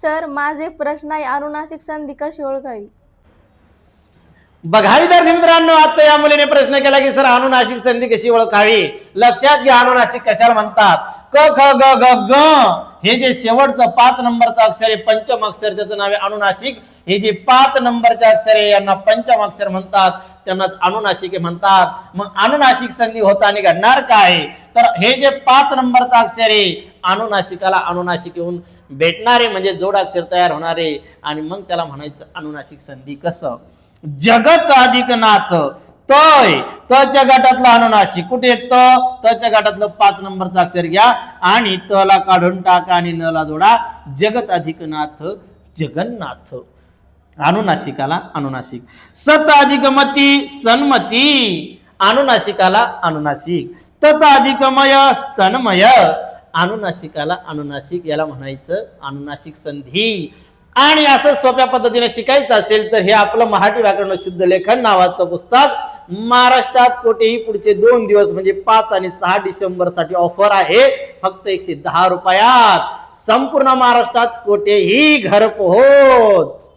Sir माझे प्रश्न आहे अनुनासिक संधी कशी ओळखावी? बघा विद्यार्थी मित्रांनो आता या मुलीने प्रश्न केला की सर अनुनासिक संधी कशी ओळखावी? लक्षात घ्या अनुनासिक कशाला म्हणतात? क ख ग ग ग. हे जे शेवटचं पाच नंबरचं अक्षर आहे पंचम अक्षर त्याचं नाव आहे अनुनाशिक. हे जे पाच नंबरचे अक्षर आहे यांना पंचम अक्षर म्हणतात. त्यांना अनुनाशिके म्हणतात. मग अनुनाशिक संधी होताना घडणार काय? तर हे जे पाच नंबरचं अक्षर आहे अनुनाशिकाला अनुनाशिक येऊन भेटणारे म्हणजे जोडाक्षर तयार होणारे आणि मग त्याला म्हणायचं अनुनाशिक संधी कसं? जगत अधिक नाथ तय. तच्या गटातला अनुनासिक कुठे येत तच्या गटातलं पाच नंबरचं अक्षर घ्या आणि तला काढून टाका आणि नला जोडा. जगत अधिक नाथ जगन्नाथ अनुनासिकाला अनुनासिक सत अधिक मती सन्मती अनुनासिकाला अनुनासिक तत अधिकमय तन्मय. अनुनासिकाला अनुनासिक याला म्हणायचं अनुनासिक संधी. आणि असं सोप्या पद्धतीने शिकायचं असेल तर हे आपलं मराठी व्याकरण शुद्ध लेखन नावाचं पुस्तक महाराष्ट्रात कुठेही पुढचे दोन दिवस म्हणजे पाच आणि सहा डिसेंबरसाठी ऑफर आहे. फक्त एकशे दहा रुपयात. संपूर्ण महाराष्ट्रात कुठेही घर पोहोच